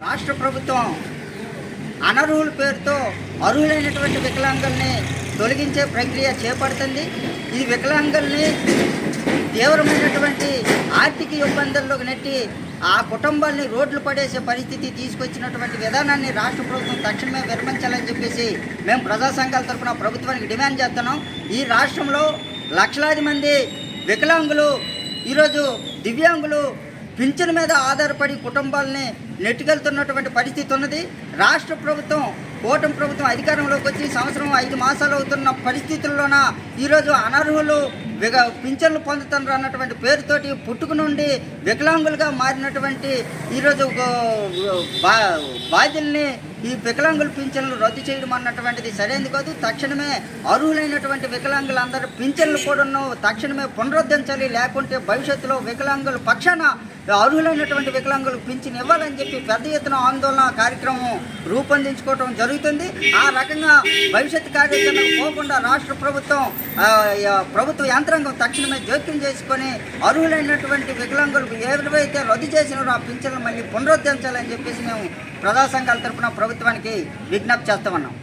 రాష్ట్ర ప్రభుత్వం అనర్హుల పేరుతో అర్హులైనటువంటి వికలాంగుల్ని తొలగించే ప్రక్రియ చేపడుతుంది. ఈ వికలాంగుల్ని తీవ్రమైనటువంటి ఆర్థిక ఇబ్బందుల్లోకి నెట్టి ఆ కుటుంబాల్ని రోడ్లు పడేసే పరిస్థితి తీసుకొచ్చినటువంటి విధానాన్ని రాష్ట్ర ప్రభుత్వం తక్షణమే విరమించాలని చెప్పేసి మేము ప్రజా సంఘాల తరఫున ప్రభుత్వానికి డిమాండ్ చేస్తున్నాం. ఈ రాష్ట్రంలో లక్షలాది మంది వికలాంగులు ఈరోజు దివ్యాంగులు పింఛన్ మీద ఆధారపడి కుటుంబాలని నెట్టుకెళ్తున్నటువంటి పరిస్థితి ఉన్నది. రాష్ట్ర ప్రభుత్వం కూటమి ప్రభుత్వం అధికారంలోకి వచ్చి సంవత్సరం ఐదు మాసాలు అవుతున్న పరిస్థితుల్లోన ఈరోజు అనర్హులు విగ పింఛన్లు పొందుతున్నారు అన్నటువంటి పేరుతోటి పుట్టుకు నుండి వికలాంగులుగా మారినటువంటి ఈరోజు బా బాధ్యుల్ని ఈ వికలాంగుల పింఛన్లు రద్దు చేయడం అన్నటువంటిది సరైనది కాదు. తక్షణమే అర్హులైనటువంటి వికలాంగులందరూ పింఛన్లు కూడా తక్షణమే పునరుద్ధరించాలి. లేకుంటే భవిష్యత్తులో వికలాంగుల పక్షాన అర్హులైనటువంటి వికలాంగులకు పింఛన్ ఇవ్వాలని చెప్పి పెద్ద ఎత్తున ఆందోళన కార్యక్రమం రూపొందించుకోవడం జరుగుతుంది. ఆ రకంగా భవిష్యత్ కార్యాచరణకు పోకుండా రాష్ట్ర ప్రభుత్వం ప్రభుత్వ యంత్రాంగం తక్షణమే జోక్యం చేసుకొని అర్హులైనటువంటి వికలాంగులకు ఏవైతే రద్దు చేసినారో ఆ పింఛన్లు మళ్ళీ పునరుద్ధరించాలని చెప్పేసి మేము ప్రజా సంఘాల తరఫున ప్రభుత్వానికి విజ్ఞప్తి చేస్తామన్నాం